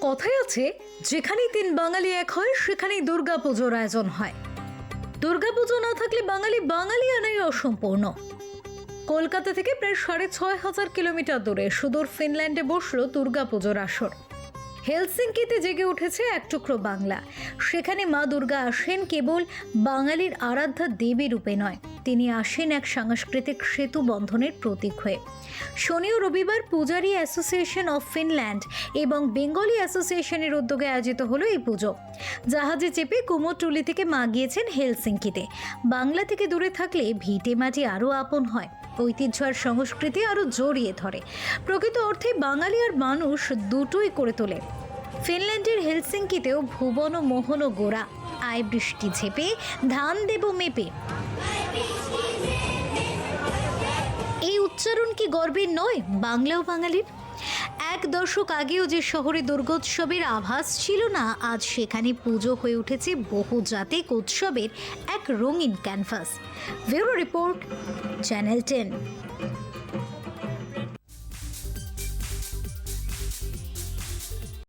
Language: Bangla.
কথাই আছে, যেখানেই তিন বাঙালি এক হয়, সেখানেই দুর্গাপুজোর আয়োজন হয়। দুর্গাপুজো না থাকলে বাঙালি বাঙালি আনাই অসম্পূর্ণ। কলকাতা থেকে প্রায় সাড়ে ছয় হাজার কিলোমিটার দূরে সুদূর ফিনল্যান্ডে বসল দুর্গাপুজোর আসর। হেলসিঙ্কিতে জেগে উঠেছে এক টুকরো বাংলা। সেখানে মা দুর্গা আসেন কেবল বাঙালির আরাধ্যা দেবী রূপে নয় তিনি আসেন এক সাংস্কৃতিক সেতু বন্ধনের প্রতীক হয়ে। শনি ও রবিবার পূজারী অ্যাসোসিয়েশন অফ ফিনল্যান্ড এবং বেঙ্গলি অ্যাসোসিয়েশনের উদ্যোগে আয়োজিত হলো এই পুজো। জাহাজে চেপে কুমোরটুলি থেকে মা গিয়েছেন হেলসিঙ্কিতে। বাংলা থেকে দূরে থাকলে ভিটে মাটি আরও আপন হয়। ঐতিহ্য আর সংস্কৃতি আরও জড়িয়ে ধরে। প্রকৃত অর্থে বাঙালি আর মানুষ দুটোই করে তোলে। ফিনল্যান্ডের হেলসিঙ্কিতেও ভুবন মোহন ও গোড়া। আয় বৃষ্টি ঝেপে, ধান দেব মেপে। এই উচ্চারণ কি গর্বের নয়? বাংলা ও বাঙালির? এক দশক আগেও যে শহরে দুর্গোৎসবের আভাস ছিল না, আজ সেখানে পুজো হয়ে উঠেছে বহুজাতিক উৎসবের এক রঙিন canvas. Bureau report, channel ten.